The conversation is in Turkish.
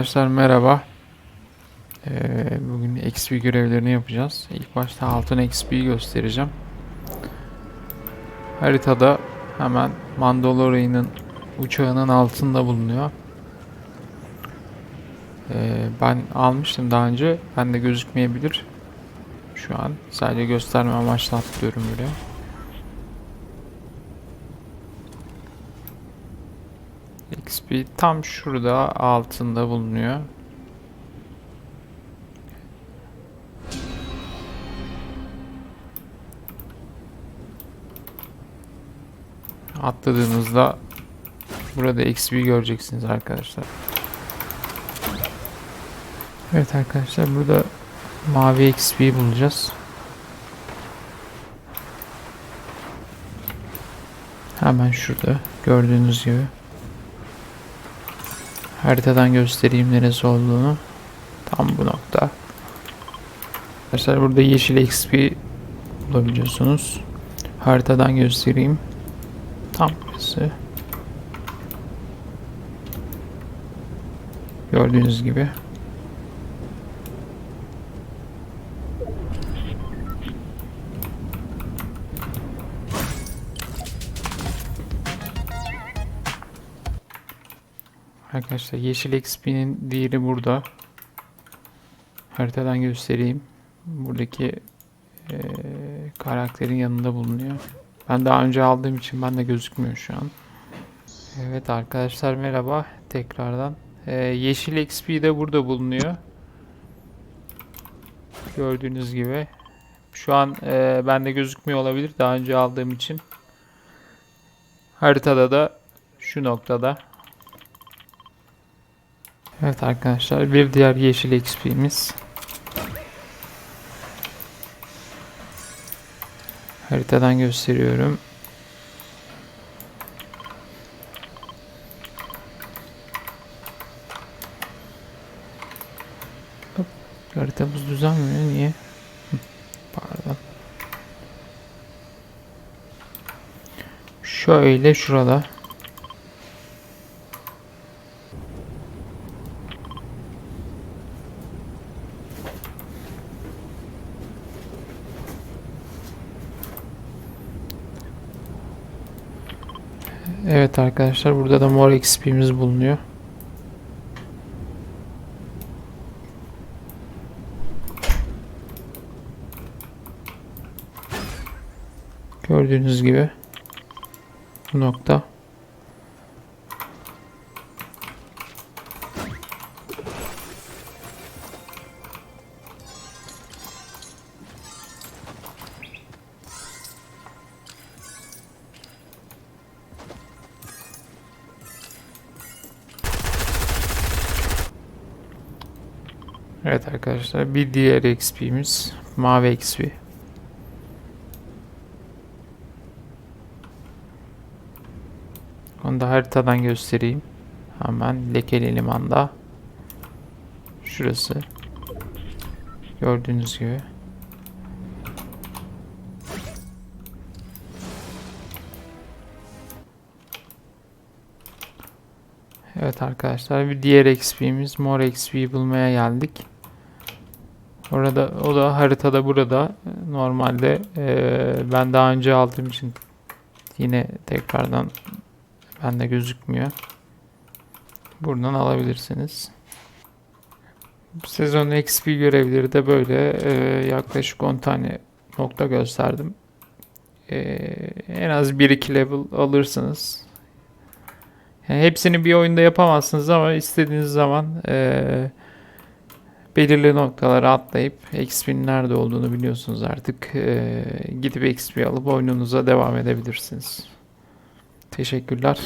Arkadaşlar merhaba. Ee, bugün XP görevlerini yapacağız. İlk başta altın XP'yi göstereceğim. Haritada hemen Mandalorian'ın uçağının altında bulunuyor. Ee, ben almıştım daha önce. Bende gözükmeyebilir. Şu an sadece gösterme amaçlı atlıyorum buraya. XP tam şurada altında bulunuyor. Atladığınızda burada XP göreceksiniz arkadaşlar. Evet arkadaşlar burada mavi XP bulacağız. Hemen şurada gördüğünüz gibi. Haritadan göstereyim neresi olduğunu. Tam bu nokta. Arkadaşlar burada yeşil XP bulabiliyorsunuz. Haritadan göstereyim. Tam burası. Gördüğünüz gibi. Arkadaşlar yeşil XP'nin diğeri burada. Haritadan göstereyim. Buradaki eee, karakterin yanında bulunuyor. Ben daha önce aldığım için bende gözükmüyor şu an. Evet arkadaşlar merhaba tekrardan. Eee, yeşil XP de burada bulunuyor. Gördüğünüz gibi. Şu an eee bende gözükmüyor olabilir daha önce aldığım için. Haritada da şu noktada. Evet arkadaşlar bir diğer yeşil XP'miz. Haritadan gösteriyorum. Hop, haritamız düzenmiyor niye? Pardon. Şöyle şurada. Evet arkadaşlar burada da mor XP'miz bulunuyor. Gördüğünüz gibi bu nokta. Evet arkadaşlar bir diğer XP'miz mavi XP. Onu da haritadan göstereyim. Hemen lekeli limanda. Şurası. Gördüğünüz gibi. Evet arkadaşlar bir diğer XP'miz mor XP bulmaya geldik. Orada o da haritada burada. Normalde eee, ben daha önce aldığım için yine tekrardan bende gözükmüyor. Buradan alabilirsiniz. Sezon XP görevleri de böyle eee, yaklaşık 10 tane nokta gösterdim. Eee, en az 1-2 level alırsınız. Yani hepsini bir oyunda yapamazsınız ama istediğiniz zaman eee, belirli noktalara atlayıp XP'nin nerede olduğunu biliyorsunuz artık. Eee, gidip XP alıp oyununuza devam edebilirsiniz. Teşekkürler.